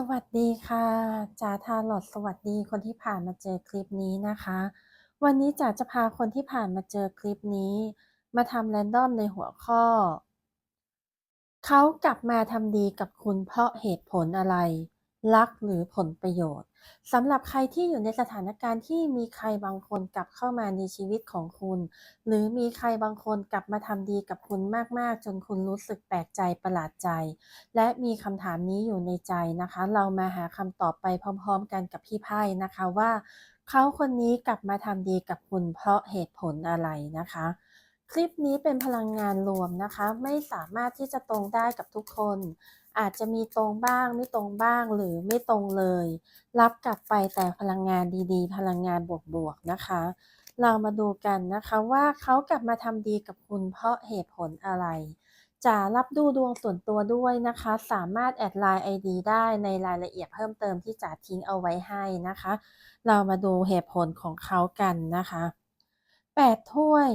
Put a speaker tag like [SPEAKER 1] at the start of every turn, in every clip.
[SPEAKER 1] สวัสดีค่ะจ๋าทาลอดสวัสดีคนที่ผ่านมาเจอคลิปนี้นะคะ วันนี้จ๋าจะพาคนที่ผ่านมาเจอคลิปนี้ มาทำแรนดอมในหัวข้อ เขากลับมาทำดีกับคุณเพราะเหตุผลอะไร รักหรือผลประโยชน์สำหรับใครที่อยู่ในสถานการณ์ที่มีใครบางคนกลับเข้ามาในชีวิตของคุณ หรือมีใครบางคนกลับมาทำดีกับคุณมาก ๆ จนคุณรู้สึกแปลกใจประหลาดใจ และมีคำถามนี้อยู่ในใจนะคะ เรามาหาคำตอบไปพร้อม ๆ กันกับพี่ไพ่นะคะว่าเขาคนนี้กลับมาทำดีกับคุณเพราะเหตุผลอะไรนะคะคลิปนี้เป็นพลังงานรวมนะคะ ไม่สามารถที่จะตรงได้กับทุกคน อาจจะมีตรงบ้างไม่ตรงบ้างหรือไม่ตรงเลย รับกลับไปแต่พลังงานดีๆ พลังงานบวกๆนะคะ เรามาดูกันนะคะว่าเขากลับมาทำดีกับคุณเพราะเหตุผลอะไรจะรับดูดวงส่วนตัวด้วยนะคะ สามารถแอดไลน์ ID ได้ในรายละเอียดเพิ่มเติมที่จ๋าทิ้งเอาไว้ให้นะคะ เรามาดูเหตุผลของเขากันนะคะ 8 ถ้วย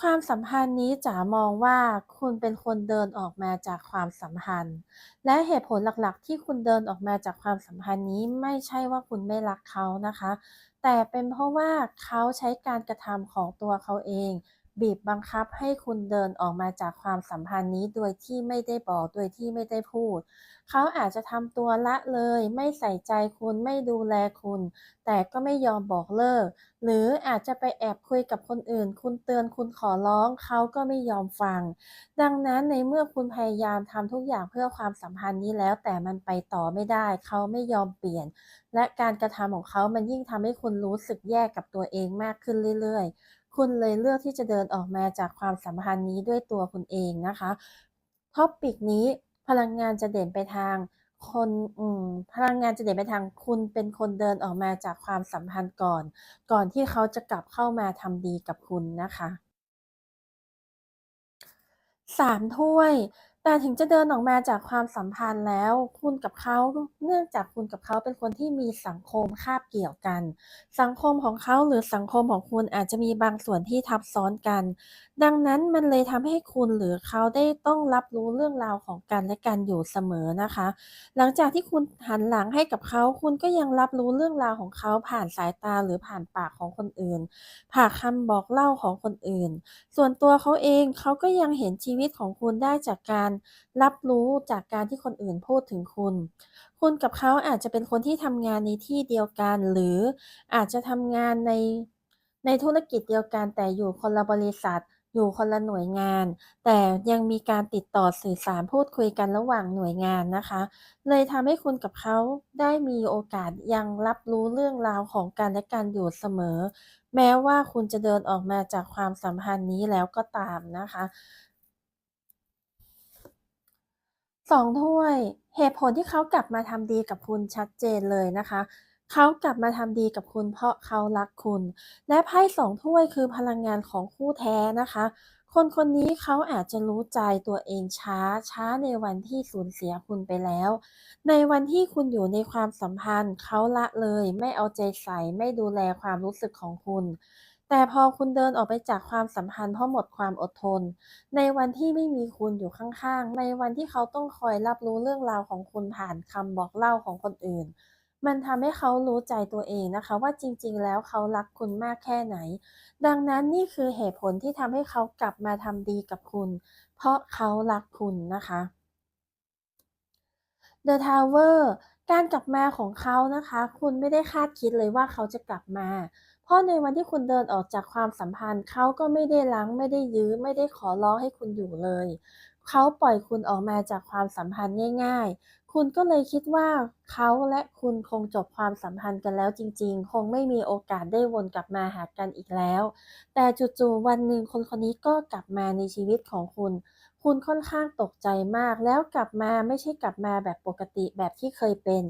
[SPEAKER 1] ความสัมพันธ์นี้จ๋ามองว่าคุณเป็นคนเดินออกมาจากความสัมพันธ์ และเหตุผลหลักๆ ที่คุณเดินออกมาจากความสัมพันธ์นี้ไม่ใช่ว่าคุณไม่รักเขานะคะ แต่เป็นเพราะว่าเขาใช้การกระทำของตัวเขาเอง บีบบังคับให้คุณเดินออกมาจากความสัมพันธ์นี้โดยที่ไม่ได้บอกโดยที่ไม่ได้พูด เขาอาจจะทำตัวละเลย ไม่ใส่ใจคุณไม่ดูแลคุณ แต่ก็ไม่ยอมบอกเลิก หรืออาจจะไปแอบคุยกับคนอื่น คุณเตือนคุณขอร้องเขาก็ไม่ยอมฟัง ดังนั้นในเมื่อคุณพยายามทำทุกอย่างเพื่อความสัมพันธ์นี้แล้ว แต่มันไปต่อไม่ได้ เขาไม่ยอมเปลี่ยน และการกระทำของเขามันยิ่งทำให้คุณรู้สึกแย่กับตัวเองมากขึ้นเรื่อย ๆ คุณเลยเลือกที่จะเดินออกมาจากความสัมพันธ์นี้ด้วยตัวคุณเองนะคะท็อปิกนี้พลังงานจะเด่นไปทางคนพลังงานจะเด่นไปทางคุณเป็นคนเดินออกมาจากความสัมพันธ์ก่อน ก่อนที่เขาจะกลับเข้ามาทำดีกับคุณนะคะสามถ้วย แต่ถึงจะเดินออกมาจากความสัมพันธ์แล้ว คุณกับเขาเนื่องจากคุณกับเขาเป็นคนที่มีสังคมคาบเกี่ยวกัน สังคมของเขาหรือสังคมของคุณอาจจะมีบางส่วนที่ทับซ้อนกัน ดังนั้นมันเลยทำให้คุณหรือเขาได้ต้องรับรู้เรื่องราวของกันและกันอยู่เสมอนะคะ หลังจากที่คุณหันหลังให้กับเขา คุณก็ยังรับรู้เรื่องราวของเขาผ่านสายตาหรือผ่านปากของคนอื่น ผ่านคำบอกเล่าของคนอื่น ส่วนตัวเขาเองเขาก็ยังเห็นชีวิตของคุณได้จากการรับรู้จากการที่คนอื่นพูดถึงคุณ คุณกับเขาอาจจะเป็นคนที่ทำงานในที่เดียวกัน หรืออาจจะทำงานในในธุรกิจเดียวกันแต่อยู่คนละบริษัท อยู่คนละหน่วยงาน แต่ยังมีการติดต่อสื่อสารพูดคุยกันระหว่างหน่วยงานนะคะ เลยทำให้คุณกับเขาได้มีโอกาสยังรับรู้เรื่องราวของกันและกันอยู่เสมอ แม้ว่าคุณจะเดินออกมาจากความสัมพันธ์นี้แล้วก็ตามนะคะ สองถ้วย เหตุผลที่เขากลับมาทำดีกับคุณชัดเจนเลยนะคะ เขากลับมาทำดีกับคุณเพราะเขารักคุณ และไพ่สองถ้วยคือพลังงานของคู่แท้นะคะ คนคนนี้เขาอาจจะรู้ใจตัวเองช้า ช้าในวันที่สูญเสียคุณไปแล้ว ในวันที่คุณอยู่ในความสัมพันธ์ เขาละเลย ไม่เอาใจใส่ ไม่ดูแลความรู้สึกของคุณ แต่พอคุณเดินออกไปจากความสัมพันธ์เพราะหมดความอดทน ในวันที่ไม่มีคุณอยู่ข้างๆ ในวันที่เขาต้องคอยรับรู้เรื่องราวของคุณผ่านคำบอกเล่าของคนอื่น มันทำให้เขารู้ใจตัวเองนะคะ ว่าจริงๆ แล้วเขารักคุณมากแค่ไหน ดังนั้นนี่คือเหตุผลที่ทำให้เขากลับมาทำดีกับคุณ เพราะเขารักคุณนะคะ The Tower การกลับมาของเขานะคะ คุณไม่ได้คาดคิดเลยว่าเขาจะกลับมา เพราะในวันที่คุณเดินออกจากความสัมพันธ์เขาก็ไม่ได้ล้างไม่ได้ยื้อ ไม่ได้ขอร้องให้คุณอยู่เลย เขาปล่อยคุณออกมาจากความสัมพันธ์ง่าย คุณก็เลยคิดว่าเขาและคุณคงจบความสัมพันธ์กันแล้วจริง ๆ คงไม่มีโอกาสได้วนกลับมาหากันอีกแล้ว แต่จู่ๆวันหนึ่งคนคนนี้ก็กลับมาในชีวิตของคุณ คุณค่อนข้างตกใจมาก แล้วกลับมาไม่ใช่กลับมาแบบปกติแบบที่เคยเป็น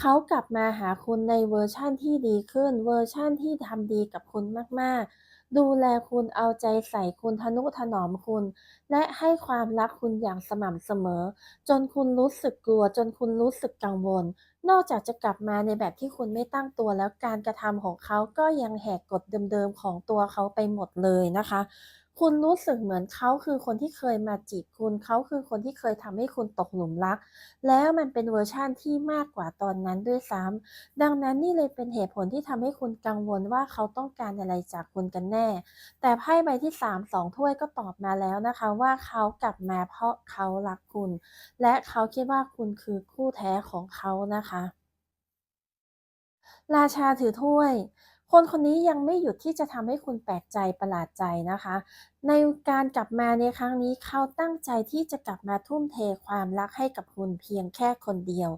[SPEAKER 1] เขากลับมาหาคุณในเวอร์ชั่นที่ดีขึ้น เวอร์ชั่นที่ทำดีกับคุณมากๆ ดูแลคุณเอาใจใส่คุณทนุถนอมคุณ และให้ความรักคุณอย่างสม่ำเสมอ จนคุณรู้สึกกลัว จนคุณรู้สึกกังวล นอกจากจะกลับมาในแบบที่คุณไม่ตั้งตัวแล้วการกระทำของเขาก็ยังแหกกฎเดิมๆของตัวเขาไปหมดเลยนะคะ คุณรู้สึกเหมือนเขาคือคนที่เคยมาจีบคุณเขาคือคนที่เคยทำให้คุณตกหลุมรัก แล้วมันเป็นเวอร์ชันที่มากกว่าตอนนั้นด้วยซ้ำดังนั้นนี่เลยเป็นเหตุผลที่ทำให้คุณกังวลว่าเขาต้องการอะไรจากคุณกันแน่ แต่ไพ่ใบที่3 2ถ้วยก็ตอบมาแล้วนะคะว่าเขากลับมาเพราะเขารักคุณ และเขาคิดว่าคุณคือคู่แท้ของเขานะคะ ราชาถือถ้วย คนคนนี้ยังไม่หยุดที่จะทำให้คุณแปลกใจประหลาดใจนะคะในการกลับมาในครั้งนี้เขาตั้งใจที่จะกลับมาทุ่มเทความรักให้กับคุณเพียงแค่คนเดียว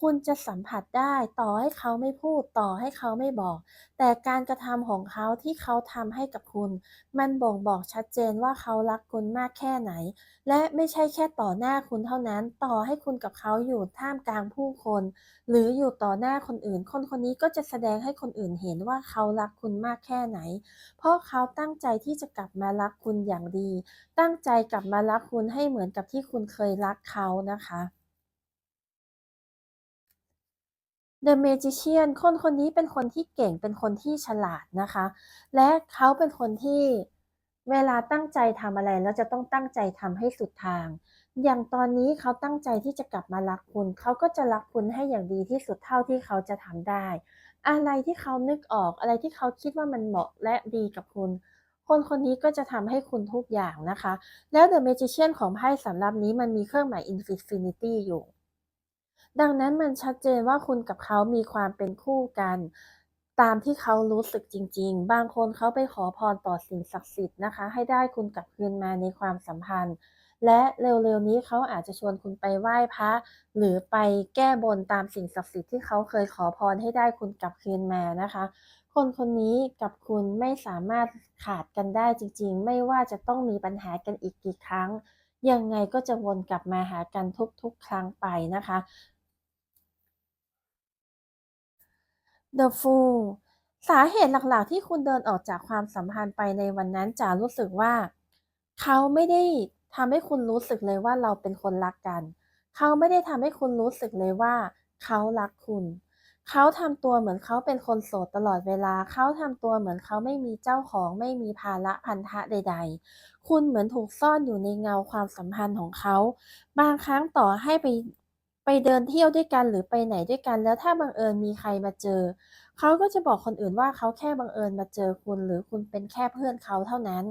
[SPEAKER 1] คุณจะสัมผัสได้ต่อให้เขาไม่พูดต่อให้เขาไม่บอก แต่การกระทำของเขาที่เขาทำให้กับคุณ มันบ่งบอกชัดเจนว่าเขารักคุณมากแค่ไหน และไม่ใช่แค่ต่อหน้าคุณเท่านั้น ต่อให้คุณกับเขาอยู่ท่ามกลางผู้คน หรืออยู่ต่อหน้าคนอื่น คนคนนี้ก็จะแสดงให้คนอื่นเห็นว่าเขารักคุณมากแค่ไหน เพราะเขาตั้งใจที่จะกลับมารักคุณอย่างดี ตั้งใจกลับมารักคุณให้เหมือนกับที่คุณเคยรักเขานะคะ The Magician คนคนนี้เป็นคนที่เก่งเป็นคนที่ฉลาดนะคะ และเขาเป็นคนที่เวลาตั้งใจทำอะไรแล้วจะต้องตั้งใจทำให้สุดทาง อย่างตอนนี้เขาตั้งใจที่จะกลับมารักคุณ เขาก็จะรักคุณให้อย่างดีที่สุดเท่าที่เขาจะทำได้ อะไรที่เขานึกออกอะไรที่เขาคิดว่ามันเหมาะและดีกับคุณ คนคนนี้ก็จะทำให้คุณทุกอย่างนะคะ แล้ว The Magician ของไพ่สำหรับนี้มันมีเครื่องหมาย Infinity อยู่ ดังนั้นมันชัดเจนว่าคุณกับเขามีความเป็นคู่กัน ตามที่เขารู้สึกจริง ๆ บางคนเขาไปขอพรต่อสิ่งศักดิ์สิทธิ์นะคะ ให้ได้คุณกลับคืนมาในความสัมพันธ์ และเร็วๆนี้เขาอาจจะชวนคุณไปไหว้พระหรือไปแก้บนตามสิ่งศักดิ์สิทธิ์ที่เขาเคยขอพรให้ได้คุณกลับคืนมานะคะ คนคนนี้กับคุณไม่สามารถขาดกันได้จริงๆ ไม่ว่าจะต้องมีปัญหากันอีกกี่ครั้ง ยังไงก็จะวนกลับมาหากันทุกๆ ครั้งไปนะคะ The Fool สาเหตุหลักๆ ที่คุณเดินออกจากความสัมพันธ์ไปในวันนั้นจ๋ารู้สึกว่า เขาไม่ได้ทำให้คุณรู้สึกเลยว่าเราเป็นคนรักกัน เขาไม่ได้ทำให้คุณรู้สึกเลยว่า เขารักคุณ เขาทำตัวเหมือนเขาเป็นคนโสดตลอดเวลา เขาทำตัวเหมือนเขาไม่มีเจ้าของไม่มีภาระพันธะใด ๆ คุณเหมือนถูกซ่อนอยู่ในเงาความสัมพันธ์ของเขา บางครั้งต่อให้ไปไปเดินเที่ยวด้วยกันหรือไปไหนด้วยกัน แล้วถ้าบังเอิญมีใครมาเจอ เขาก็จะบอกคนอื่นว่าเขาแค่บังเอิญมาเจอคุณ หรือคุณเป็นแค่เพื่อนเขาเท่านั้น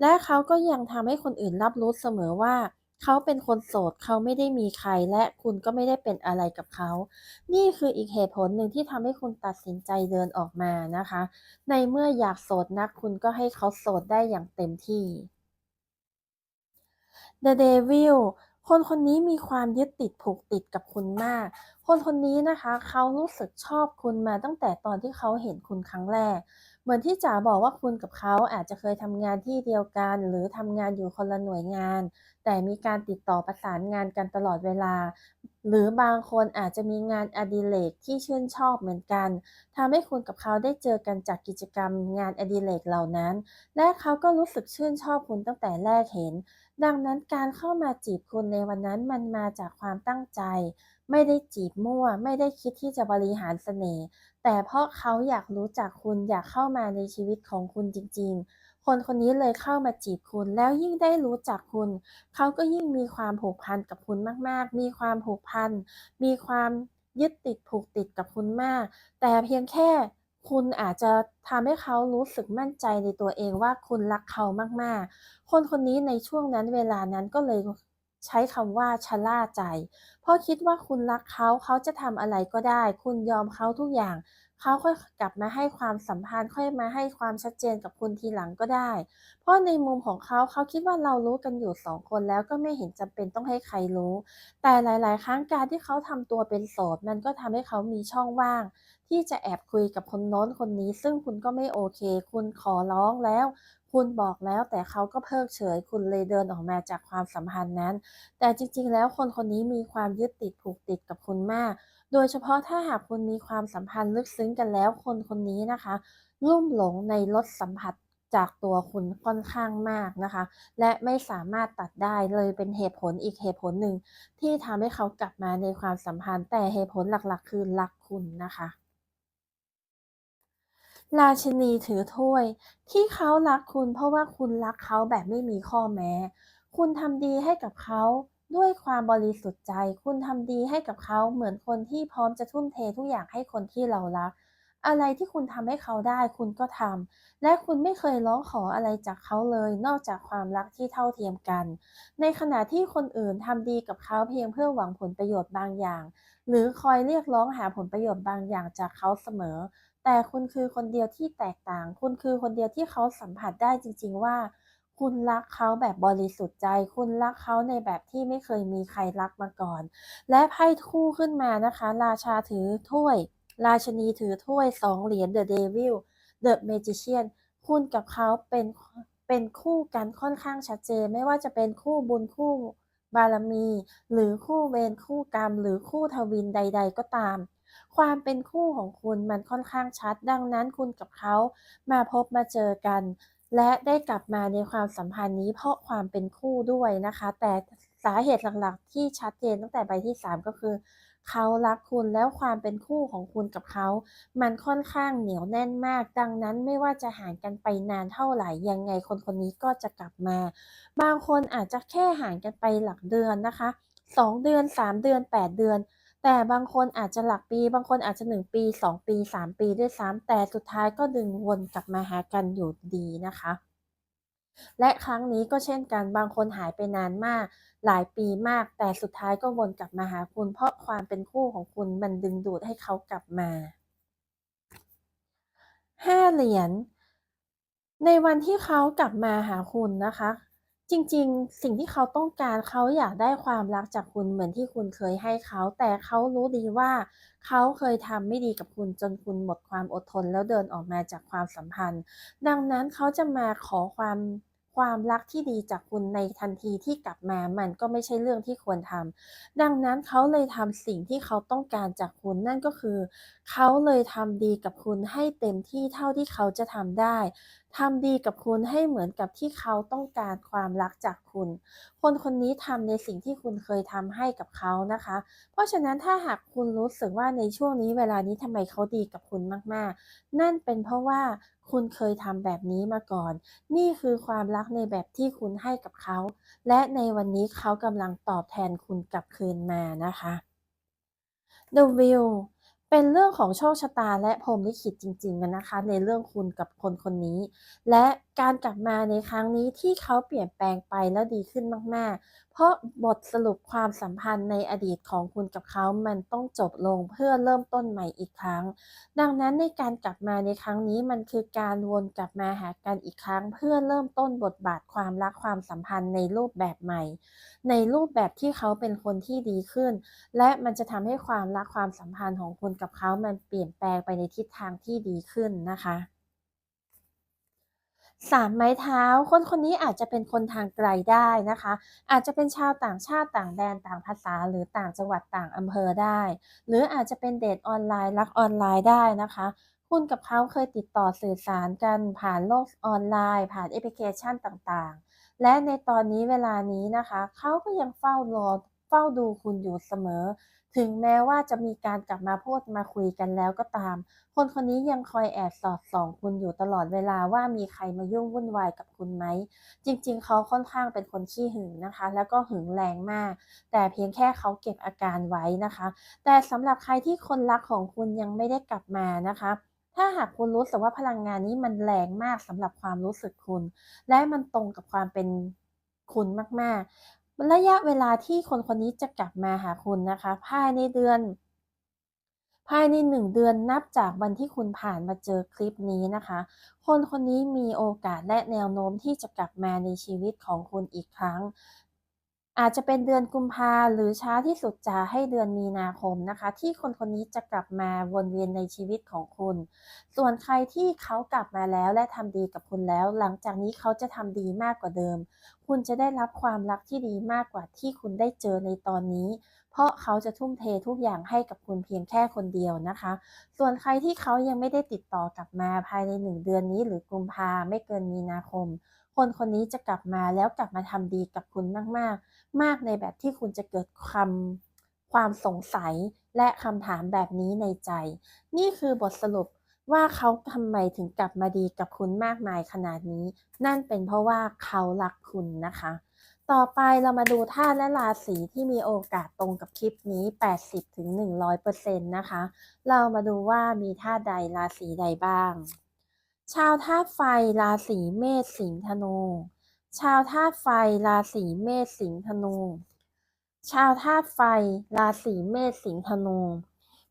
[SPEAKER 1] และเขาก็ยังทำให้คนอื่นรับรู้เสมอว่า เขาเป็นคนโสดเขาไม่ได้มีใครและคุณก็ไม่ได้เป็นอะไรกับเขา นี่คืออีกเหตุผลหนึ่งที่ทำให้คุณตัดสินใจเดินออกมานะคะ ในเมื่ออยากโสดนักคุณก็ให้เขาโสดได้อย่างเต็มที่ The Devil คนคนนี้มีความยึดติดผูกติดกับคุณมาก คนคนนี้นะคะ เขารู้สึกชอบคุณมาตั้งแต่ตอนที่เขาเห็นคุณครั้งแรก เหมือนที่จ๋าบอกว่าคุณกับเขาอาจจะเคยทำงานที่เดียวกัน หรือทำงานอยู่คนละหน่วยงาน แต่มีการติดต่อประสานงานกันตลอดเวลา หรือบางคนอาจจะมีงานอดิเรกที่ชื่นชอบเหมือนกันทำให้คุณกับเขาได้เจอกันจากกิจกรรมงานอดิเรกเหล่านั้น และเขาก็รู้สึกชื่นชอบคุณตั้งแต่แรกเห็น ดังนั้นการเข้ามาจีบคุณในวันนั้นมันมาจากความตั้งใจ ไม่ได้จีบมั่ว ไม่ได้คิดที่จะบริหารเสน่ห์ แต่เพราะเขาอยากรู้จักคุณอยากเข้ามาในชีวิตของคุณจริง ๆ คนคนนี้เลยเข้ามาจีบคุณ แล้วยิ่งได้รู้จักคุณ เขาก็ยิ่งมีความผูกพันกับคุณมาก ๆ มีความผูกพัน มีความยึดติดผูกติดกับคุณมาก แต่เพียงแค่คุณอาจจะทำให้เขารู้สึกมั่นใจในตัวเองว่าคุณรักเขามากๆ คนคนนี้ในช่วงนั้นเวลานั้นก็เลย ใช้คำว่าชะล่าใจ เพราะคิดว่าคุณรักเขาเขาจะทำอะไรก็ได้ คุณยอมเขาทุกอย่าง เขาค่อยกลับมาให้ความสัมพันธ์ ค่อยมาให้ความชัดเจนกับคุณทีหลังก็ได้ เพราะในมุมของเขาเขาคิดว่าเรารู้กันอยู่สองคนแล้วก็ไม่เห็นจำเป็นต้องให้ใครรู้ แต่หลาย ๆ ครั้งการที่เขาทำตัวเป็นโสดมันก็ทำให้เขามีช่องว่าง ที่จะแอบคุยกับคนโน้นคนนี้ ซึ่งคุณก็ไม่โอเค คุณขอร้องแล้ว คุณบอกแล้วแต่เขาก็เพิกเฉย คุณเลยเดินออกมาจากความสัมพันธ์นั้น แต่จริงๆ แล้วคนคนนี้มีความยึดติดผูกติดกับคุณมาก โดยเฉพาะถ้าหากคุณมีความสัมพันธ์ลึกซึ้งกันแล้วคนคนนี้นะคะลุ่มหลงในรสสัมผัสจากตัวคุณค่อนข้างมากนะคะ และไม่สามารถตัดได้เลยเป็นเหตุผลอีกเหตุผลหนึ่งที่ทำให้เขากลับมาในความสัมพันธ์ แต่เหตุผลหลักๆ คือรักคุณนะคะ ราชินีถือถ้วย ที่เขารักคุณเพราะว่าคุณรักเขาแบบไม่มีข้อแม้ คุณทำดีให้กับเขาด้วยความบริสุทธิ์ใจ คุณทำดีให้กับเขาเหมือนคนที่พร้อมจะทุ่มเททุกอย่างให้คนที่เรารัก อะไรที่คุณทำให้เขาได้คุณก็ทำ และคุณไม่เคยร้องขออะไรจากเขาเลย นอกจากความรักที่เท่าเทียมกัน ในขณะที่คนอื่นทำดีกับเขาเพียงเพื่อหวังผลประโยชน์บางอย่าง หรือคอยเรียกร้องหาผลประโยชน์บางอย่างจากเขาเสมอ แต่คุณคือคนเดียวที่แตกต่าง คุณคือคนเดียวที่เขาสัมผัสได้จริง ๆ ว่า คุณรักเขาแบบบริสุทธิ์ใจ คุณรักเขาในแบบที่ไม่เคยมีใครรักมาก่อน และไพ่คู่ขึ้นมานะคะ ราชาถือถ้วย ราชนีถือถ้วยสองเหรียญ The Devil The Magician คุณกับเขาเป็นเป็นคู่กันค่อนข้างชัดเจน ไม่ว่าจะเป็นคู่บุญคู่บารมี หรือคู่เวรคู่กรรม หรือคู่ทวินใด ๆ ก็ตาม ความเป็นคู่ของคุณมันค่อนข้างชัด ดังนั้นคุณกับเขามาพบมาเจอกัน และได้กลับมาในความสัมพันธ์นี้เพราะความเป็นคู่ด้วยนะคะ แต่สาเหตุหลักๆ ที่ชัดเจนตั้งแต่ใบที่ 3 ก็คือ เขารักคุณแล้วความเป็นคู่ของคุณกับเขา มันค่อนข้างเหนียวแน่นมาก ดังนั้นไม่ว่าจะห่างกันไปนานเท่าไหร่ยังไงคนคนนี้ก็จะกลับมา บางคนอาจจะแค่ห่างกันไปหลักเดือนนะคะ 2 เดือน 3 เดือน 8 เดือน แต่บางคนอาจจะหลักปี บางคนอาจจะ 1 ปี 2 ปี 3 ปีด้วยซ้ำแต่สุดท้ายก็ดึงวนกลับมาหากันอยู่ดีนะคะ และครั้งนี้ก็เช่นกันบางคนหายไปนานมาก หลายปีมาก แต่สุดท้ายก็วนกลับมาหาคุณ เพราะความเป็นคู่ของคุณมันดึงดูดให้เขากลับมา5เหรียญในวันที่เขากลับมาหาคุณนะคะ จริง ๆ สิ่งที่เขาต้องการเขาอยากได้ความรักจากคุณเหมือนที่คุณเคยให้เขา แต่เขารู้ดีว่าเขาเคยทำไม่ดีกับคุณจนคุณหมดความอดทนแล้วเดินออกมาจากความสัมพันธ์ ดังนั้นเขาจะมาขอความความรักที่ดีจากคุณในทันทีที่กลับมา มันก็ไม่ใช่เรื่องที่ควรทำดังนั้นเขาเลยทำสิ่งที่เขาต้องการจากคุณนั่นก็คือ เขาเลยทำดีกับคุณให้เต็มที่เท่าที่เขาจะทำได้ ทำดีกับคุณให้เหมือนกับที่เขาต้องการความรักจากคุณ คนคนนี้ทำในสิ่งที่คุณเคยทำให้กับเขานะคะ เพราะฉะนั้นถ้าหากคุณรู้สึกว่าในช่วงนี้เวลานี้ทำไมเขาดีกับคุณมาก ๆ นั่นเป็นเพราะว่าคุณเคยทำแบบนี้มาก่อน นี่คือความรักในแบบที่คุณให้กับเขา และในวันนี้เขากำลังตอบแทนคุณกลับคืนมานะคะ The Wheel เป็นเรื่องของโชคชะตาและพรหมลิขิตจริงๆกันนะคะ ในเรื่องคุณกับคนคนนี้ และการกลับมาในครั้งนี้ที่เขาเปลี่ยนแปลงไปแล้วดีขึ้นมากๆเราะบทสรุปความสัมพันธ์ในอดีตของคุณกับเขา มันต้องจบลงเพื่อเริ่มต้นใหม่อีกครั้ง ดังนั้นในการกลับมาในครั้งนี้มันคือการวนกลับมาหากันอีกครั้ง เพื่อเริ่มต้นบทบาทความรักความสัมพันธ์ในรูปแบบใหม่ ในรูปแบบที่เขาเป็นคนที่ดีขึ้น และมันจะทำให้ความรักความสัมพันธ์ของคุณกับเขา มันเปลี่ยนแปลงไปในทิศทางที่ดีขึ้นนะคะ 3ไม้เท้า คนคนนี้อาจจะเป็นคนทางไกลได้นะคะ อาจจะเป็นชาวต่างชาติต่างแดนต่างภาษา หรือต่างจังหวัดต่างอำเภอได้ หรืออาจจะเป็นเดทออนไลน์รักออนไลน์ได้นะคะ คุณกับเขาเคยติดต่อสื่อสารกันผ่านโลกออนไลน์ ผ่านแอปพลิเคชันต่างๆ และในตอนนี้เวลานี้นะคะ เขาก็ยังเฝ้ารอ เฝ้าดูคุณอยู่เสมอ ถึงแม้ว่าจะมีการกลับมาพูดมาคุยกันแล้วก็ตาม คนคนนี้ยังคอยแอบสอดส่องคุณอยู่ตลอดเวลาว่ามีใครมายุ่งวุ่นวายกับคุณไหม จริง ๆ เขาค่อนข้างเป็นคนขี้หึงนะคะ แล้วก็หึงแรงมาก แต่เพียงแค่เขาเก็บอาการไว้นะคะ แต่สำหรับใครที่คนรักของคุณยังไม่ได้กลับมานะคะถ้าหากคุณรู้สึกว่าพลังงานนี้มันแรงมากสำหรับความรู้สึกคุณ และมันตรงกับความเป็นคุณมาก ๆ ระยะเวลาที่คนคนนี้จะกลับมาหาคุณนะคะ ภายในเดือน ภายในหนึ่งเดือนนับจากวันที่คุณผ่านมาเจอคลิปนี้นะคะ คนคนนี้มีโอกาสและแนวโน้มที่จะกลับมาในชีวิตของคุณอีกครั้ง อาจจะเป็นเดือนกุมภาหรือช้าที่สุดจะให้เดือนมีนาคมนะคะ ที่คนคนนี้จะกลับมาวนเวียนในชีวิตของคุณ ส่วนใครที่เขากลับมาแล้วและทำดีกับคุณแล้ว หลังจากนี้เขาจะทำดีมากกว่าเดิม คุณจะได้รับความรักที่ดีมากกว่าที่คุณได้เจอในตอนนี้ เพราะเขาจะทุ่มเททุกอย่างให้กับคุณเพียงแค่คนเดียวนะคะ ส่วนใครที่เขายังไม่ได้ติดต่อ กลับมาภายใน1เดือนนี้ หรือกุมภาไม่เกินมีนาคม คนคนนี้จะกลับมาแล้วกลับมาทำดีกับคุณมาก ๆ มากในแบบที่คุณจะเกิดความความสงสัยและคำถามแบบนี้ในใจ นี่คือบทสรุปว่าเขาทำไมถึงกลับมาดีกับคุณมากมายขนาดนี้ นั่นเป็นเพราะว่าเขารักคุณนะคะ ต่อไปเรามาดูธาตุและราศีที่มีโอกาสตรงกับคลิปนี้ 80-100%นะคะ เรามาดูว่ามีธาตุใดราศีใดบ้าง ชาวธาตุไฟราศีเมษสิงห์ธนูชาวธาตุไฟราศีเมษสิงห์ธนูชาวธาตุไฟราศีเมษสิงห์ธนู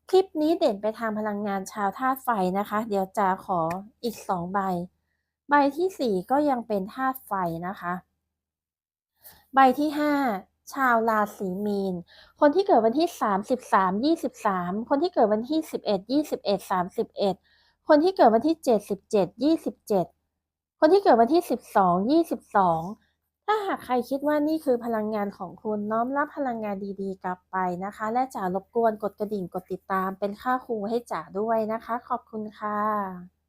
[SPEAKER 1] คลิปนี้เด่นไปทางพลังงานชาวธาตุไฟนะคะ เดี๋ยวจะขออีกสองใบ ใบที่สี่ก็ยังเป็นธาตุไฟนะคะ ใบที่ห้าชาวราศีมีน คนที่เกิดวันที่สามสิบสามยี่สิบสามคนที่เกิดวันที่สิบเอ็ดยี่สิบเอ็ดสามสิบเอ็ด คนที่เกิดวันที่เจ็ดสิบเจ็ดยี่สิบเจ็ดคนที่เกิดวันที่สิบสองยี่สิบสองถ้าหากใครคิดว่านี่คือพลังงานของคุณน้อมรับพลังงานดีๆ กลับไปนะคะ และจ๋ารบกวนกดกระดิ่งกดติดตามเป็นค่าครูให้จ๋าด้วยนะคะ ขอบคุณค่ะ